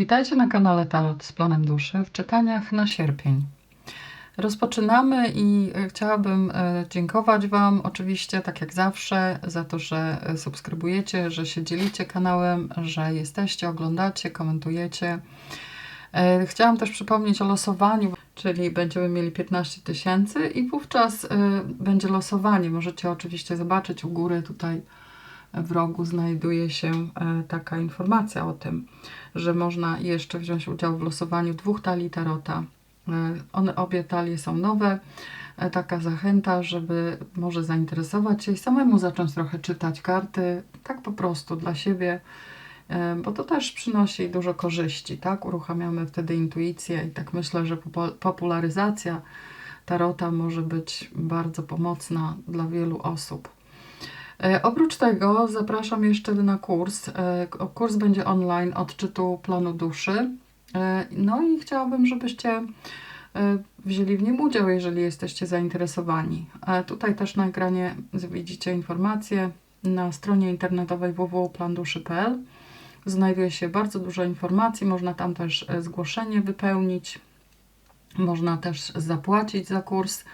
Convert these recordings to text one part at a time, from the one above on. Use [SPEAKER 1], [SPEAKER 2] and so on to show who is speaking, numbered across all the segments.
[SPEAKER 1] Witajcie na kanale Tarot z Planem Duszy w czytaniach na sierpień. Rozpoczynamy i e, chciałabym e, dziękować Wam oczywiście, tak jak zawsze, za to, że e, subskrybujecie, że się dzielicie kanałem, że jesteście, oglądacie, komentujecie. Chciałam też przypomnieć o losowaniu, czyli będziemy mieli 15 tysięcy i wówczas będzie losowanie. Możecie oczywiście zobaczyć u góry tutaj w rogu znajduje się e, taka informacja o tym, że można jeszcze wziąć udział w losowaniu dwóch talii tarota. E, One obie talie są nowe. E, Taka zachęta, żeby może zainteresować się i samemu zacząć trochę czytać karty, tak po prostu dla siebie, bo to też przynosi dużo korzyści, tak? Uruchamiamy wtedy intuicję i tak myślę, że popularyzacja tarota może być bardzo pomocna dla wielu osób. E, Oprócz tego zapraszam jeszcze na kurs. E, Kurs będzie online odczytu planu duszy. E, No i chciałabym, żebyście wzięli w nim udział, jeżeli jesteście zainteresowani. Tutaj też na ekranie widzicie informacje na stronie internetowej www.planduszy.pl. Znajduje się bardzo dużo informacji, można tam też zgłoszenie wypełnić, można też zapłacić za kurs.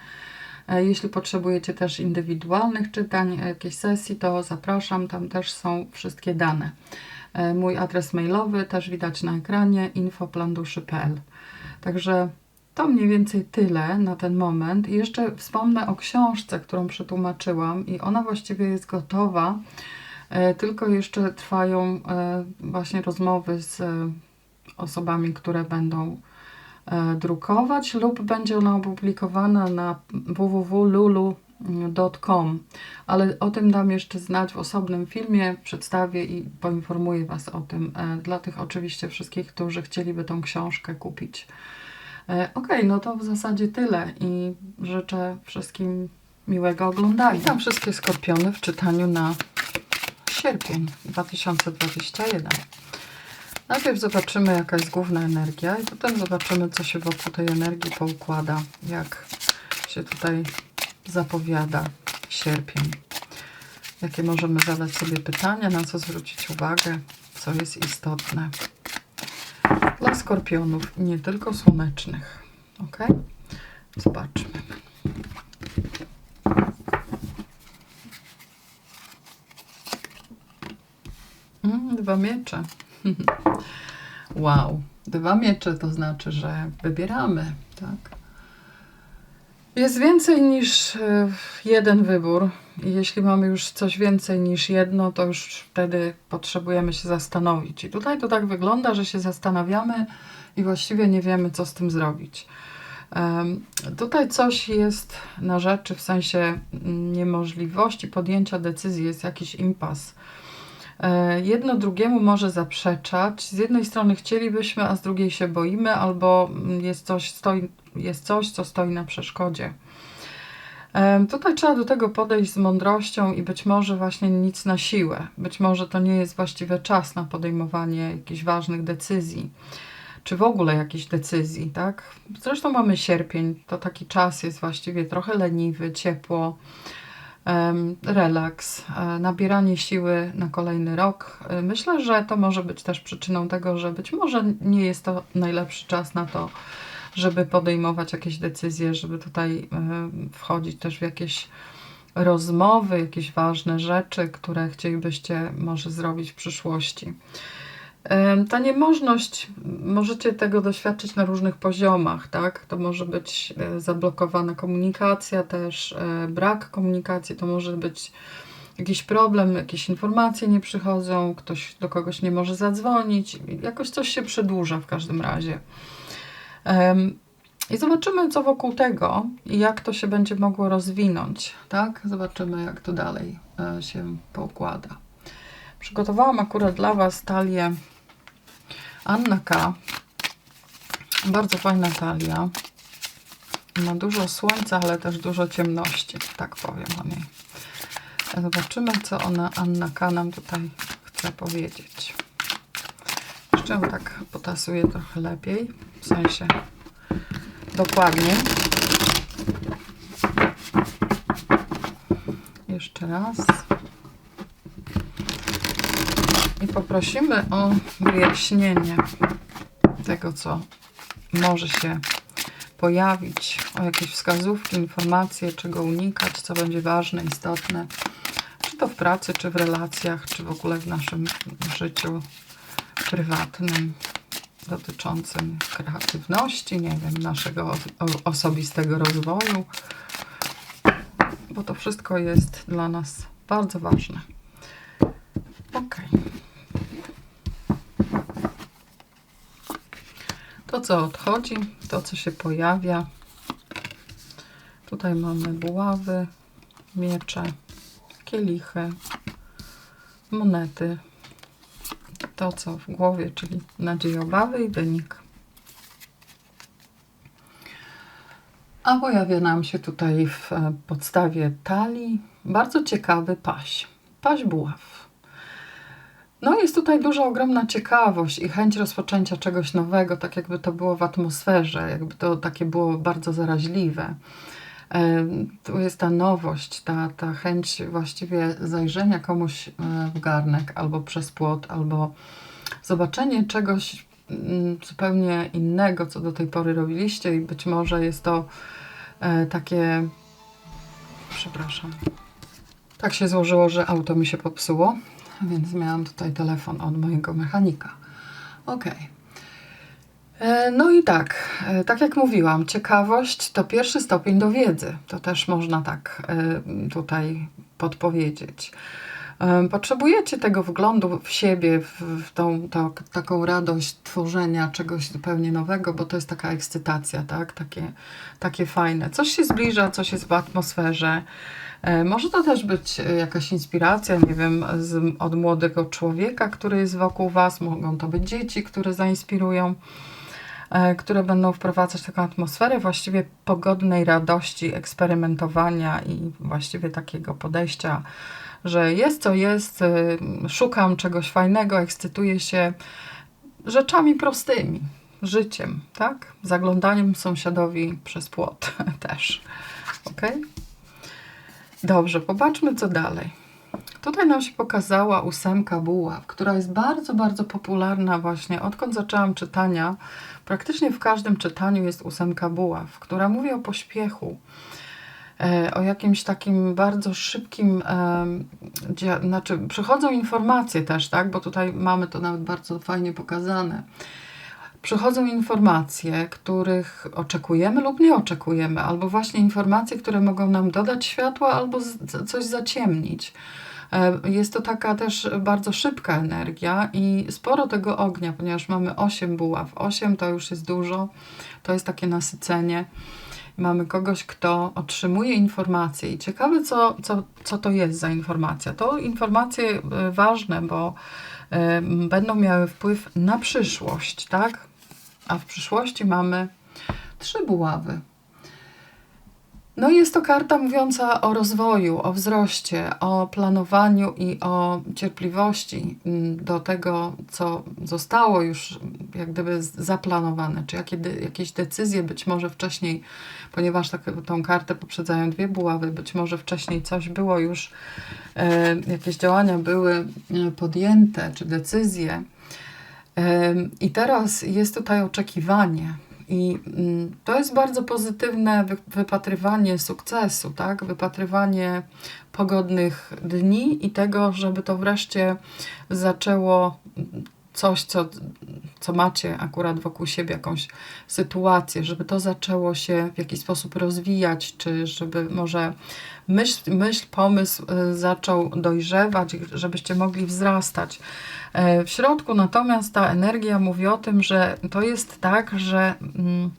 [SPEAKER 1] E, Jeśli potrzebujecie też indywidualnych czytań, e, jakiejś sesji, to zapraszam, tam też są wszystkie dane. E, Mój adres mailowy też widać na ekranie infoplanduszy.pl. Także to mniej więcej tyle na ten moment. I jeszcze wspomnę o książce, którą przetłumaczyłam i ona właściwie jest gotowa, tylko jeszcze trwają właśnie rozmowy z osobami, które będą drukować lub będzie ona opublikowana na www.lulu.com, ale o tym dam jeszcze znać w osobnym filmie, przedstawię i poinformuję Was o tym, e, dla tych oczywiście wszystkich, którzy chcieliby tą książkę kupić. E, Okej, no to w zasadzie tyle i życzę wszystkim miłego oglądania. Witam wszystkie skorpiony w czytaniu na sierpień 2021. Najpierw zobaczymy, jaka jest główna energia, i potem zobaczymy, co się wokół tej energii poukłada, jak się tutaj zapowiada sierpień. Jakie możemy zadać sobie pytania, na co zwrócić uwagę, co jest istotne dla skorpionów, nie tylko słonecznych. Ok? Zobaczmy. Mm, dwa miecze. Wow, dwa miecze to znaczy, że wybieramy, tak? Jest więcej niż e, jeden wybór. Jeśli mamy już coś więcej niż jedno, to już wtedy potrzebujemy się zastanowić. I tutaj to tak wygląda, że się zastanawiamy i właściwie nie wiemy, co z tym zrobić. Tutaj coś jest na rzeczy w sensie mm, niemożliwości podjęcia decyzji, jest jakiś impas. E, Jedno drugiemu może zaprzeczać. Z jednej strony chcielibyśmy, a z drugiej się boimy, albo mm, jest coś, stoi, jest coś co stoi na przeszkodzie. Em, Tutaj trzeba do tego podejść z mądrością i być może właśnie nic na siłę. Być może to nie jest właściwy czas na podejmowanie jakichś ważnych decyzji, czy w ogóle jakichś decyzji, tak? Zresztą mamy sierpień, to taki czas jest właściwie trochę leniwy, ciepło, relaks, e, nabieranie siły na kolejny rok. E, Myślę, że to może być też przyczyną tego, że być może nie jest to najlepszy czas na to, żeby podejmować jakieś decyzje, żeby tutaj e, wchodzić też w jakieś rozmowy, jakieś ważne rzeczy, które chcielibyście może zrobić w przyszłości. Ta niemożność, możecie tego doświadczyć na różnych poziomach, tak? To może być e, zablokowana komunikacja, też e, brak komunikacji, to może być jakiś problem, jakieś informacje nie przychodzą, ktoś do kogoś nie może zadzwonić, jakoś coś się przedłuża w każdym razie. I zobaczymy, co wokół tego i jak to się będzie mogło rozwinąć, tak? Zobaczymy, jak to dalej e, się poukłada. Przygotowałam akurat dla Was talię Anna K. Bardzo fajna talia. Ma dużo słońca, ale też dużo ciemności, tak powiem o niej. Zobaczymy, co ona, Anna K. nam tutaj chce powiedzieć. Jeszcze ją tak potasuję trochę lepiej, w sensie dokładnie. Jeszcze raz. I poprosimy o wyjaśnienie tego, co może się pojawić, o jakieś wskazówki, informacje, czego unikać, co będzie ważne, istotne, czy to w pracy, czy w relacjach, czy w ogóle w naszym życiu prywatnym dotyczącym kreatywności, nie wiem, naszego osobistego rozwoju, bo to wszystko jest dla nas bardzo ważne. Ok. To, co odchodzi, to, co się pojawia. Tutaj mamy buławy, miecze, kielichy, monety, to, co w głowie, czyli nadzieja, obawy i wynik. A pojawia nam się tutaj w podstawie talii bardzo ciekawy paś. Paś buław. No jest tutaj duża, ogromna ciekawość i chęć rozpoczęcia czegoś nowego, tak jakby to było w atmosferze, jakby to takie było bardzo zaraźliwe. Tu jest ta nowość, ta, ta chęć właściwie zajrzenia komuś e, w garnek albo przez płot, albo zobaczenie czegoś mm, zupełnie innego, co do tej pory robiliście i być może jest to e, takie... Przepraszam. Tak się złożyło, że auto mi się popsuło, więc miałam tutaj telefon od mojego mechanika. Okay. E, no i tak, e, tak jak mówiłam, ciekawość to pierwszy stopień do wiedzy. To też można tak e, tutaj podpowiedzieć. Potrzebujecie tego wglądu w siebie, w, tą taką radość tworzenia czegoś zupełnie nowego, bo to jest taka ekscytacja, tak? Takie, takie fajne. Coś się zbliża, coś jest w atmosferze. Może to też być jakaś inspiracja, nie wiem, z, od młodego człowieka, który jest wokół Was. Mogą to być dzieci, które zainspirują. E, które będą wprowadzać taką atmosferę właściwie pogodnej radości, eksperymentowania i właściwie takiego podejścia, że jest co jest, y, szukam czegoś fajnego, ekscytuję się rzeczami prostymi, życiem, tak? Zaglądaniem sąsiadowi przez płot też. Ok? Dobrze, popatrzmy co dalej. Tutaj nam się pokazała ósemka buław, która jest bardzo, bardzo popularna właśnie odkąd zaczęłam czytania Praktycznie w każdym czytaniu jest ósemka buław, która mówi o pośpiechu, o jakimś takim bardzo szybkim, znaczy przychodzą informacje też, tak, bo tutaj mamy to nawet bardzo fajnie pokazane. Przychodzą informacje, których oczekujemy lub nie oczekujemy, albo właśnie informacje, które mogą nam dodać światła albo coś zaciemnić. E, jest to taka też bardzo szybka energia i sporo tego ognia, ponieważ mamy 8 buław. 8 to już jest dużo, to jest takie nasycenie. Mamy kogoś, kto otrzymuje informacje i ciekawe, co, co, co to jest za informacja. To informacje e, ważne, bo e, będą miały wpływ na przyszłość, tak? A w przyszłości mamy trzy buławy. No jest to karta mówiąca o rozwoju, o wzroście, o planowaniu i o cierpliwości mm, do tego, co zostało już jak gdyby zaplanowane, czy jakie, jakieś decyzje być może wcześniej, ponieważ tak, tą kartę poprzedzają dwie buławy, być może wcześniej coś było już, e, jakieś działania były e, podjęte, czy decyzje. E, I teraz jest tutaj oczekiwanie, i mm, to jest bardzo pozytywne wypatrywanie sukcesu, tak? Wypatrywanie pogodnych dni i tego, żeby to wreszcie zaczęło coś, co, co macie akurat wokół siebie, jakąś sytuację, żeby to zaczęło się w jakiś sposób rozwijać, czy żeby może myśl, myśl pomysł y, zaczął dojrzewać, żebyście mogli wzrastać. E, w środku natomiast ta energia mówi o tym, że to jest tak, że mm,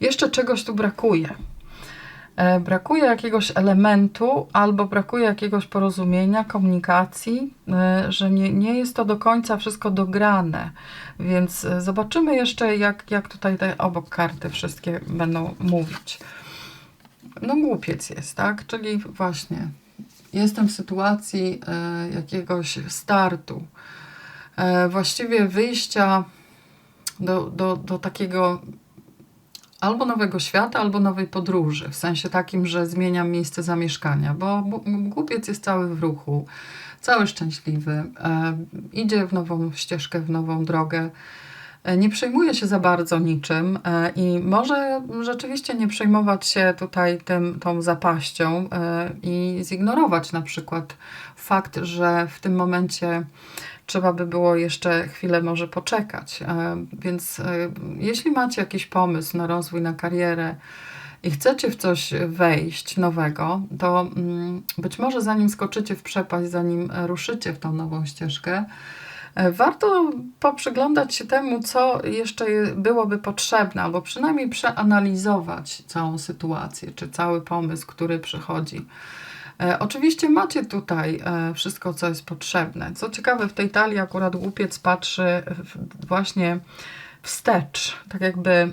[SPEAKER 1] jeszcze czegoś tu brakuje. E, brakuje jakiegoś elementu albo brakuje jakiegoś porozumienia, komunikacji, e, że nie, nie jest to do końca wszystko dograne. Więc zobaczymy jeszcze, jak, jak tutaj te obok karty wszystkie będą mówić. No głupiec jest, tak? Czyli właśnie jestem w sytuacji jakiegoś startu, E, właściwie wyjścia do, do, do takiego albo nowego świata, albo nowej podróży, w sensie takim, że zmieniam miejsce zamieszkania, bo głupiec jest cały w ruchu, cały szczęśliwy, e, idzie w nową ścieżkę, w nową drogę, nie przejmuje się za bardzo niczym e, i może rzeczywiście nie przejmować się tutaj tym, tą zapaścią e, i zignorować na przykład fakt, że w tym momencie trzeba by było jeszcze chwilę może poczekać. Więc jeśli macie jakiś pomysł na rozwój, na karierę, i chcecie w coś wejść nowego, to mm, być może zanim skoczycie w przepaść, zanim ruszycie w tą nową ścieżkę, e, warto poprzyglądać się temu, co jeszcze byłoby potrzebne, albo przynajmniej przeanalizować całą sytuację, czy cały pomysł, który przychodzi. E, oczywiście macie tutaj e, wszystko, co jest potrzebne. Co ciekawe, w tej talii akurat głupiec patrzy właśnie wstecz, tak jakby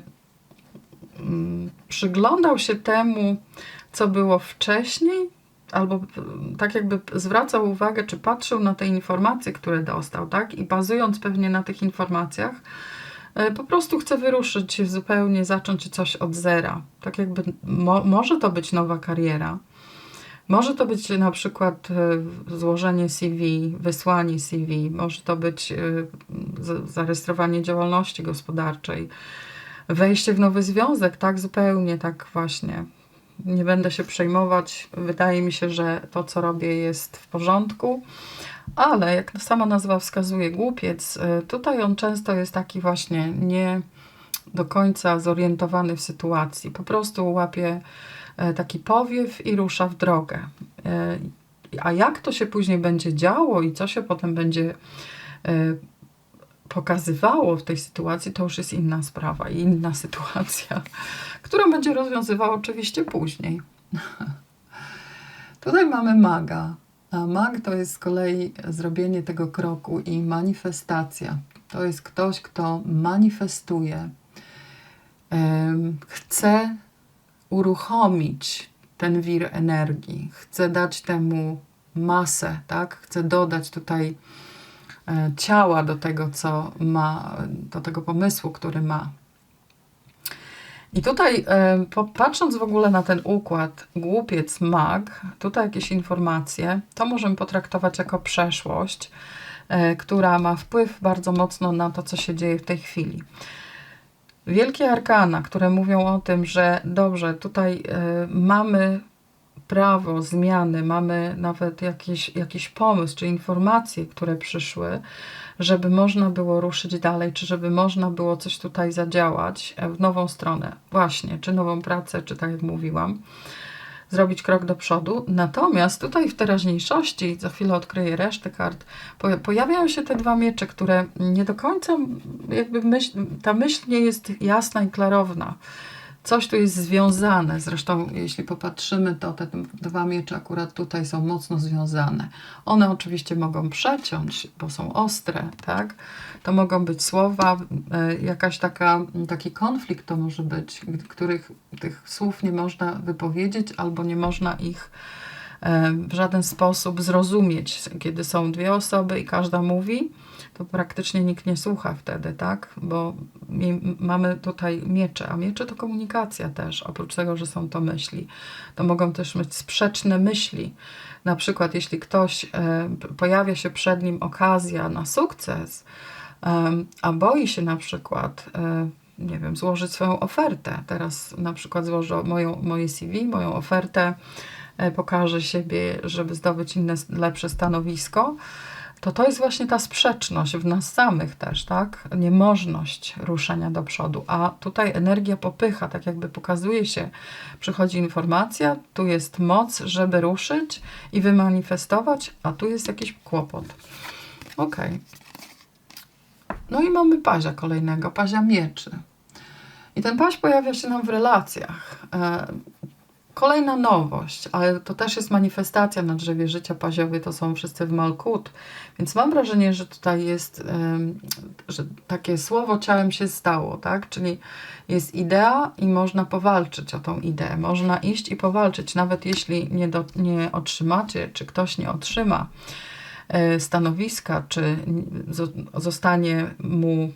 [SPEAKER 1] Mm, przyglądał się temu, co było wcześniej, albo tak jakby zwracał uwagę, czy patrzył na te informacje, które dostał, tak? I bazując pewnie na tych informacjach, e, po prostu chce wyruszyć zupełnie, zacząć coś od zera. Tak jakby mo może to być nowa kariera. Może to być na przykład e, złożenie CV, wysłanie CV, może to być e, zarejestrowanie działalności gospodarczej, wejście w nowy związek, tak zupełnie, tak właśnie. Nie będę się przejmować. Wydaje mi się, że to, co robię, jest w porządku. Ale jak sama nazwa wskazuje, głupiec, y, tutaj on często jest taki właśnie nie do końca zorientowany w sytuacji. Po prostu łapie y, taki powiew i rusza w drogę. Y, a jak to się później będzie działo i co się potem będzie pokazywało w tej sytuacji, to już jest inna sprawa i inna sytuacja, którą będzie rozwiązywał oczywiście później. Tutaj mamy maga. A mag to jest z kolei zrobienie tego kroku i manifestacja. To jest ktoś, kto manifestuje, chce uruchomić ten wir energii, chce dać temu masę, tak? chce dodać tutaj ciała do tego, co ma, do tego pomysłu, który ma. I tutaj, e, patrząc w ogóle na ten układ głupiec, mag, tutaj jakieś informacje, to możemy potraktować jako przeszłość, e, która ma wpływ bardzo mocno na to, co się dzieje w tej chwili. Wielkie arkana, które mówią o tym, że dobrze, tutaj mamy prawo zmiany, mamy nawet jakiś, jakiś pomysł czy informacje, które przyszły, żeby można było ruszyć dalej, czy żeby można było coś tutaj zadziałać w nową stronę, właśnie, czy nową pracę, czy tak jak mówiłam, zrobić krok do przodu. Natomiast tutaj w teraźniejszości, za chwilę odkryję resztę kart, pojawiają się te dwa miecze, które nie do końca, jakby myśl, ta myśl nie jest jasna i klarowna coś tu jest związane. Zresztą, jeśli popatrzymy, to te dwa miecze akurat tutaj są mocno związane. One oczywiście mogą przeciąć, bo są ostre, tak? To mogą być słowa, e, jakaś taka, taki konflikt to może być, których tych słów nie można wypowiedzieć albo nie można ich e, w żaden sposób zrozumieć, kiedy są dwie osoby i każda mówi to praktycznie nikt nie słucha wtedy, tak? Bo mamy tutaj miecze, a miecze to komunikacja też, oprócz tego, że są to myśli. To mogą też być sprzeczne myśli. Na przykład, jeśli ktoś e, pojawia się przed nim okazja na sukces, a boi się na przykład, e, nie wiem, złożyć swoją ofertę. Teraz na przykład złożę moją, moje CV, moją ofertę, e, pokażę siebie, żeby zdobyć inne, lepsze stanowisko to to jest właśnie ta sprzeczność w nas samych też, tak? Niemożność ruszenia do przodu. A tutaj energia popycha, tak jakby pokazuje się, przychodzi informacja, tu jest moc, żeby ruszyć i wymanifestować, a tu jest jakiś kłopot. Ok. No i mamy pazia kolejnego, pazia mieczy. I ten paź pojawia się nam w relacjach. Kolejna nowość, ale to też jest manifestacja na drzewie życia paziowy, to są wszyscy w Malkut, więc mam wrażenie, że tutaj jest, że takie słowo ciałem się stało, tak? Czyli jest idea i można powalczyć o tą ideę, można iść i powalczyć, nawet jeśli nie, do, nie otrzymacie, czy ktoś nie otrzyma e, stanowiska, czy zostanie mu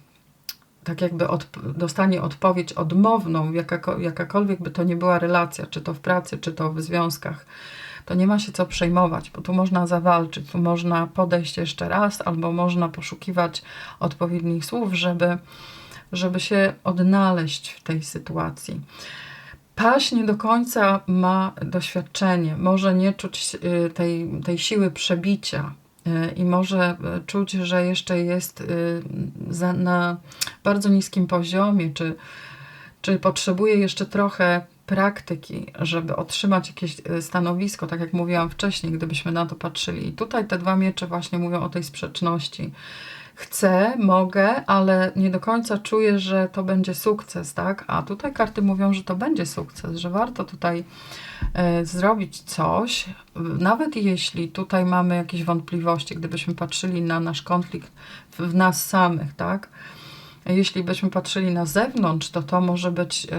[SPEAKER 1] tak jakby od, dostanie odpowiedź odmowną, jakako, jakakolwiek by to nie była relacja, czy to w pracy, czy to w związkach, to nie ma się co przejmować, bo tu można zawalczyć, tu można podejść jeszcze raz, albo można poszukiwać odpowiednich słów, żeby żeby się odnaleźć w tej sytuacji. Paś nie do końca ma doświadczenie, może nie czuć y, tej, tej siły przebicia i może y, czuć, że jeszcze jest za, na bardzo niskim poziomie, czy, czy potrzebuje jeszcze trochę praktyki, żeby otrzymać jakieś stanowisko, tak jak mówiłam wcześniej, gdybyśmy na to patrzyli. I tutaj te dwa miecze właśnie mówią o tej sprzeczności chcę, mogę, ale nie do końca czuję, że to będzie sukces, tak? A tutaj karty mówią, że to będzie sukces, że warto tutaj e, zrobić coś, nawet jeśli tutaj mamy jakieś wątpliwości, gdybyśmy patrzyli na nasz konflikt w, nas samych, tak? Jeśli byśmy patrzyli na zewnątrz, to to może być e,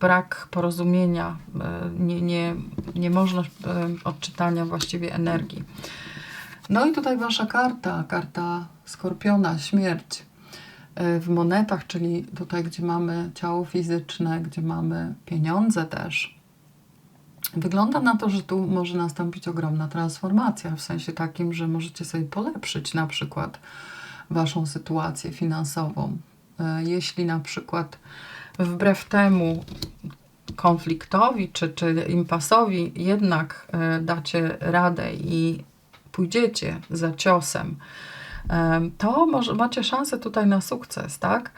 [SPEAKER 1] brak porozumienia, e, nie, nie, niemożność odczytania właściwie energii. No i tutaj wasza karta, karta skorpiona, śmierć e, w monetach, czyli tutaj, gdzie mamy ciało fizyczne, gdzie mamy pieniądze też. Wygląda na to, że tu może nastąpić ogromna transformacja, w sensie takim, że możecie sobie polepszyć na przykład waszą sytuację finansową. E, jeśli na przykład wbrew temu konfliktowi czy, czy impasowi jednak e, dacie radę i pójdziecie za ciosem, to może macie szansę tutaj na sukces, tak?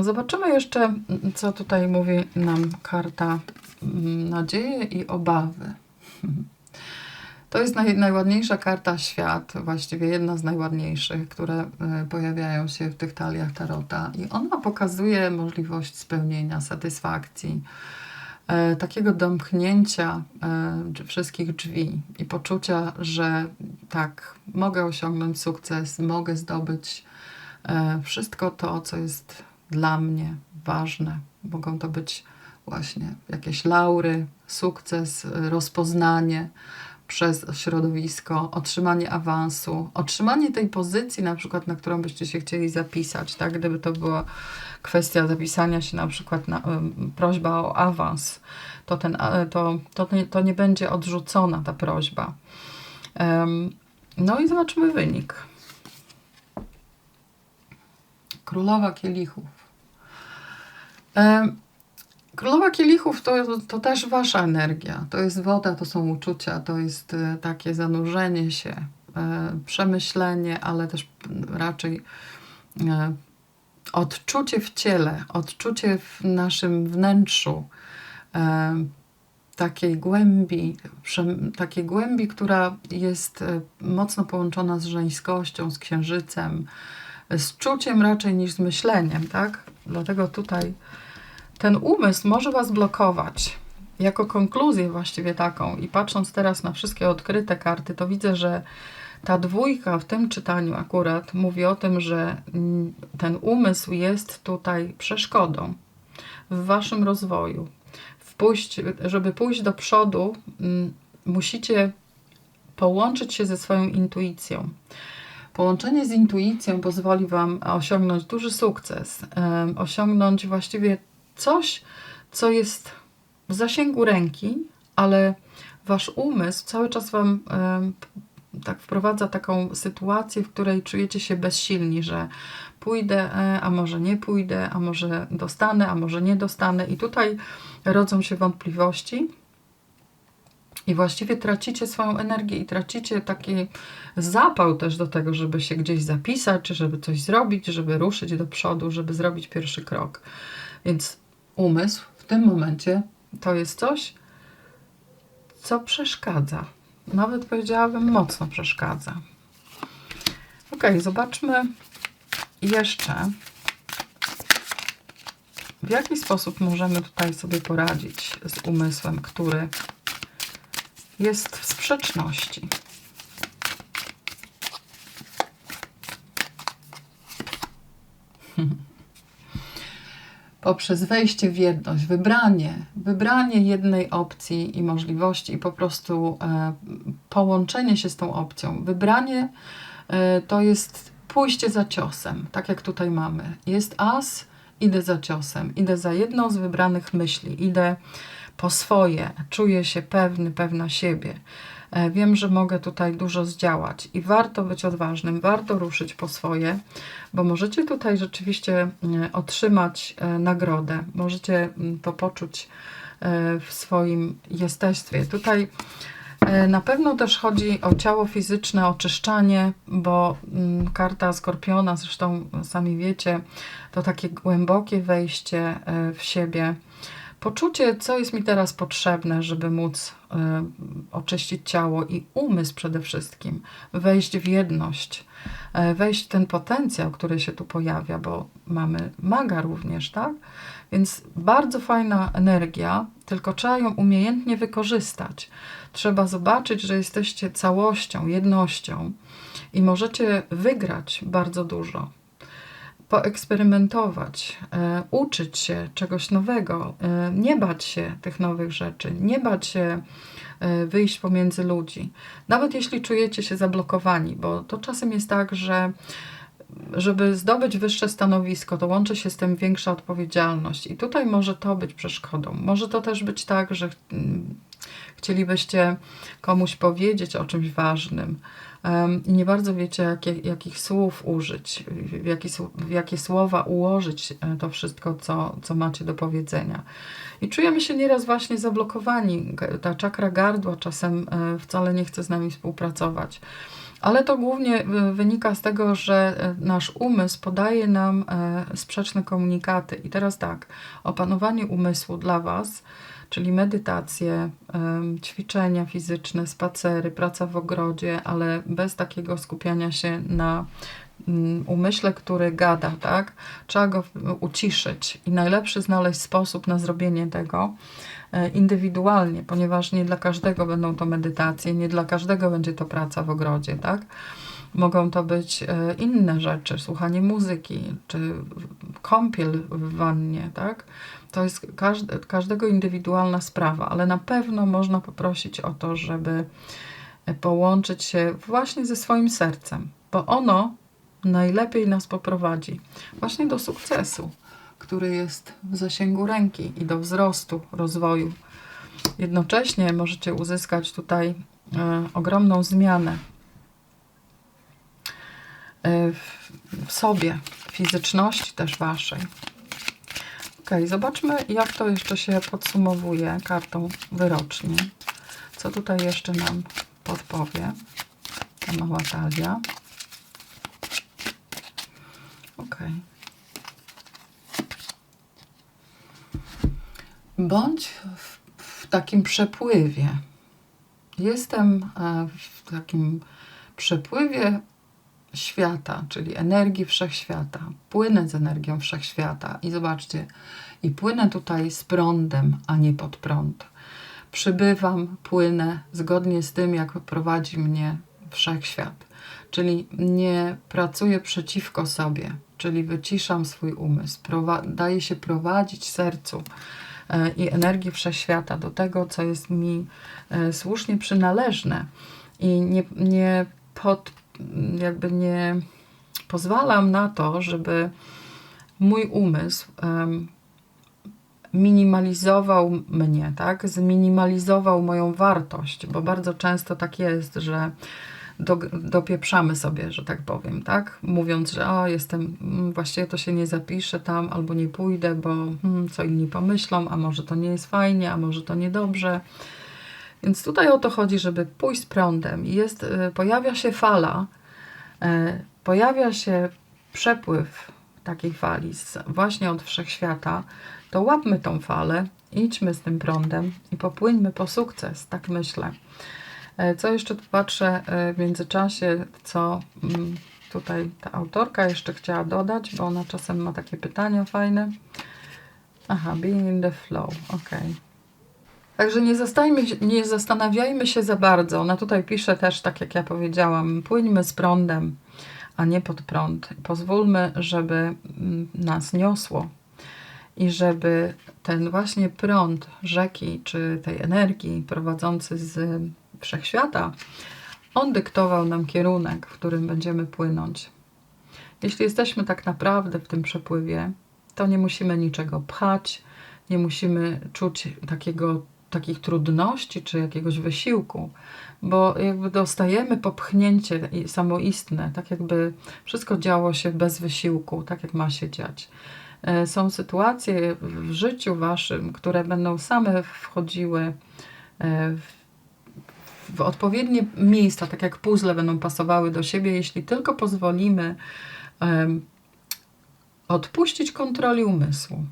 [SPEAKER 1] Zobaczymy jeszcze, co tutaj mówi nam karta mm, nadzieje i obawy. To jest naj, najładniejsza karta świat, właściwie jedna z najładniejszych, które e, pojawiają się w tych taliach tarota i ona pokazuje możliwość spełnienia, satysfakcji, takiego domknięcia e, wszystkich drzwi i poczucia, że tak, mogę osiągnąć sukces, mogę zdobyć e, wszystko to, co jest dla mnie ważne. Mogą to być właśnie jakieś laury, sukces, rozpoznanie przez środowisko, otrzymanie awansu, otrzymanie tej pozycji, na przykład, na którą byście się chcieli zapisać, tak? Gdyby to była kwestia zapisania się na przykład na um, prośba o awans, to, ten, to, to, to nie będzie odrzucona ta prośba. Um, no i zobaczymy wynik. Królowa kielichów. Um, Królowa Kielichów to, to też wasza energia. To jest woda, to są uczucia, to jest e, takie zanurzenie się, e, przemyślenie, ale też raczej e, odczucie w ciele, odczucie w naszym wnętrzu takiej głębi, takiej głębi, która jest mocno połączona z żeńskością, z księżycem, z czuciem raczej niż z myśleniem, tak? Dlatego tutaj ten umysł może Was blokować. Jako konkluzję właściwie taką i patrząc teraz na wszystkie odkryte karty, to widzę, że ta dwójka w tym czytaniu akurat mówi o tym, że ten umysł jest tutaj przeszkodą w Waszym rozwoju. Wpuść, żeby pójść do przodu, musicie połączyć się ze swoją intuicją. Połączenie z intuicją pozwoli Wam osiągnąć duży sukces, osiągnąć właściwie coś, co jest w zasięgu ręki, ale wasz umysł cały czas wam tak wprowadza taką sytuację, w której czujecie się bezsilni, że pójdę, e, a może nie pójdę, a może dostanę, a może nie dostanę. I tutaj rodzą się wątpliwości. I właściwie tracicie swoją energię i tracicie taki zapał też do tego, żeby się gdzieś zapisać, czy żeby coś zrobić, żeby ruszyć do przodu, żeby zrobić pierwszy krok. Więc umysł w tym momencie to jest coś, co przeszkadza. Nawet powiedziałabym, mocno przeszkadza. Ok, zobaczmy jeszcze, w jaki sposób możemy tutaj sobie poradzić z umysłem, który jest w sprzeczności. poprzez wejście w jedność, wybranie, wybranie jednej opcji i możliwości i po prostu e, połączenie się z tą opcją. Wybranie e, to jest pójście za ciosem, tak jak tutaj mamy. Jest as, idę za ciosem, idę za jedną z wybranych myśli, idę po swoje, czuję się pewny, pewna siebie. E, Wiem, że mogę tutaj dużo zdziałać i warto być odważnym, warto ruszyć po swoje, bo możecie tutaj rzeczywiście mm, otrzymać e, nagrodę, możecie mm, to poczuć e, w swoim jestestwie. Tutaj na pewno też chodzi o ciało fizyczne, oczyszczanie, bo mm, karta Skorpiona, zresztą sami wiecie, to takie głębokie wejście w siebie. Poczucie, co jest mi teraz potrzebne, żeby móc e, oczyścić ciało i umysł przede wszystkim, wejść w jedność, e, wejść w ten potencjał, który się tu pojawia, bo mamy maga również, tak? Więc bardzo fajna energia, tylko trzeba ją umiejętnie wykorzystać. Trzeba zobaczyć, że jesteście całością, jednością i możecie wygrać bardzo dużo poeksperymentować, e, uczyć się czegoś nowego, e, nie bać się tych nowych rzeczy, nie bać się e, wyjść pomiędzy ludzi. Nawet jeśli czujecie się zablokowani, bo to czasem jest tak, że żeby zdobyć wyższe stanowisko, to łączy się z tym większa odpowiedzialność, i tutaj może to być przeszkodą. Może to też być tak, że mm, chcielibyście komuś powiedzieć o czymś ważnym i nie bardzo wiecie, jakie, jakich słów użyć, w, jaki, sł- w jakie słowa ułożyć e, to wszystko, co, co macie do powiedzenia. I czujemy się nieraz właśnie zablokowani. Ta czakra gardła czasem e, wcale nie chce z nami współpracować. Ale to głównie y, wynika z tego, że nasz umysł podaje nam e, sprzeczne komunikaty. I teraz tak, opanowanie umysłu dla Was, czyli medytacje, ćwiczenia fizyczne, spacery, praca w ogrodzie, ale bez takiego skupiania się na mm, umyśle, który gada, tak? Trzeba go uciszyć i najlepszy znaleźć sposób na zrobienie tego e, indywidualnie, ponieważ nie dla każdego będą to medytacje, nie dla każdego będzie to praca w ogrodzie, tak? Mogą to być e, inne rzeczy, słuchanie muzyki, czy kąpiel w wannie, tak? To jest każde, każdego indywidualna sprawa, ale na pewno można poprosić o to, żeby połączyć się właśnie ze swoim sercem, bo ono najlepiej nas poprowadzi właśnie do sukcesu, który jest w zasięgu ręki i do wzrostu, rozwoju. Jednocześnie możecie uzyskać tutaj e, ogromną zmianę e, w sobie, fizyczności też waszej. Ok, zobaczmy, jak to jeszcze się podsumowuje kartą wyroczni. Co tutaj jeszcze nam podpowie ta mała talia. Ok. Bądź w, w takim przepływie. Jestem e, w takim przepływie świata, czyli energii wszechświata. Płynę z energią wszechświata i zobaczcie, i płynę tutaj z prądem, a nie pod prąd. Przybywam, płynę zgodnie z tym, jak prowadzi mnie wszechświat. Czyli nie pracuję przeciwko sobie, czyli wyciszam swój umysł, daję się prowadzić sercu e, i energii wszechświata do tego, co jest mi e, słusznie przynależne i nie, nie pod, jakby nie pozwalam na to, żeby mój umysł em, minimalizował mnie, tak? Zminimalizował moją wartość, bo bardzo często tak jest, że do, dopieprzamy sobie, że tak powiem, tak? Mówiąc, że o, jestem, mm, właściwie to się nie zapiszę tam, albo nie pójdę, bo hmm, co inni pomyślą, a może to nie jest fajnie, a może to niedobrze. Więc tutaj o to chodzi, żeby pójść z prądem. Jest, y, pojawia się fala, e, pojawia się przepływ takiej fali z, właśnie od wszechświata, to łapmy tą falę, idźmy z tym prądem i popłyńmy po sukces, tak myślę. E, Co jeszcze patrzę e, w międzyczasie, co mm, tutaj ta autorka jeszcze chciała dodać, bo ona czasem ma takie pytania fajne. Aha, being in the flow, ok. Także nie, nie zastanawiajmy się za bardzo. Ona tutaj pisze też, tak jak ja powiedziałam, płyńmy z prądem, a nie pod prąd. Pozwólmy, żeby mm, nas niosło i żeby ten właśnie prąd rzeki czy tej energii prowadzący z wszechświata, on dyktował nam kierunek, w którym będziemy płynąć. Jeśli jesteśmy tak naprawdę w tym przepływie, to nie musimy niczego pchać, nie musimy czuć takiego, takich trudności czy jakiegoś wysiłku, bo jakby dostajemy popchnięcie samoistne, tak jakby wszystko działo się bez wysiłku, tak jak ma się dziać. E, Są sytuacje w życiu waszym, które będą same wchodziły e, w w odpowiednie miejsca, tak jak puzzle będą pasowały do siebie, jeśli tylko pozwolimy em, odpuścić kontroli umysłu.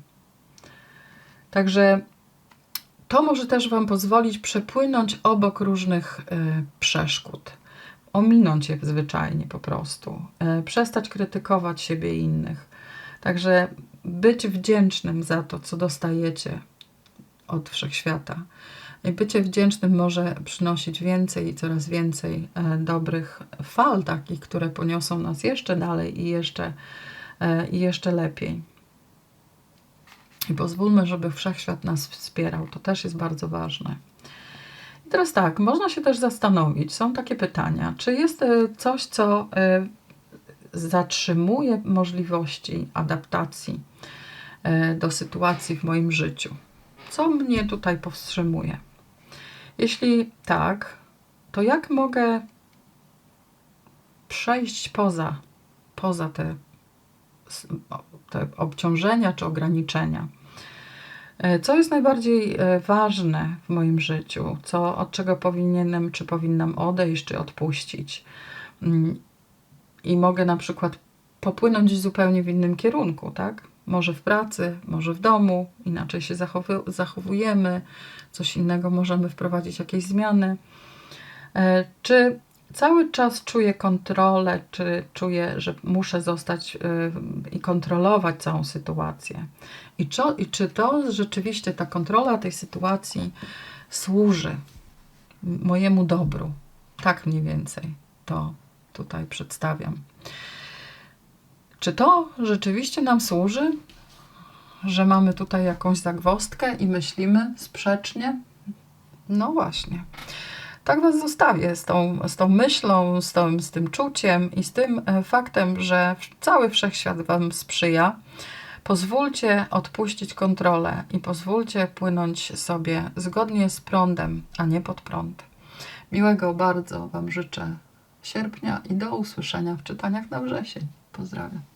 [SPEAKER 1] Także to może też Wam pozwolić przepłynąć obok różnych e, przeszkód, ominąć je zwyczajnie po prostu, e, przestać krytykować siebie i innych. Także być wdzięcznym za to, co dostajecie od wszechświata. I bycie wdzięcznym może przynosić więcej i coraz więcej e, dobrych fal, takich, które poniosą nas jeszcze dalej i jeszcze, i jeszcze lepiej. I pozwólmy, żeby wszechświat nas wspierał. To też jest bardzo ważne. I teraz tak, można się też zastanowić, są takie pytania, czy jest e, coś, co e, zatrzymuje możliwości adaptacji e, do sytuacji w moim życiu? Co mnie tutaj powstrzymuje? Jeśli tak, to jak mogę przejść poza, poza te, te obciążenia czy ograniczenia? E, Co jest najbardziej e, ważne w moim życiu? Co, od czego powinienem czy powinnam odejść czy odpuścić? Mm, I mogę na przykład popłynąć zupełnie w innym kierunku, tak? Może w pracy, może w domu, inaczej się zachowujemy, coś innego możemy wprowadzić, jakieś zmiany. E, Czy cały czas czuję kontrolę, czy czuję, że muszę zostać y, i kontrolować całą sytuację? I, czo, I czy to rzeczywiście ta kontrola tej sytuacji służy mojemu dobru? Tak mniej więcej to tutaj przedstawiam. Czy to rzeczywiście nam służy, że mamy tutaj jakąś zagwozdkę i myślimy sprzecznie? No właśnie. Tak Was zostawię z tą, z tą myślą, z, tą, z tym czuciem i z tym e, faktem, że cały wszechświat Wam sprzyja. Pozwólcie odpuścić kontrolę i pozwólcie płynąć sobie zgodnie z prądem, a nie pod prąd. Miłego bardzo Wam życzę sierpnia i do usłyszenia w czytaniach na wrzesień. Pozdrawiam.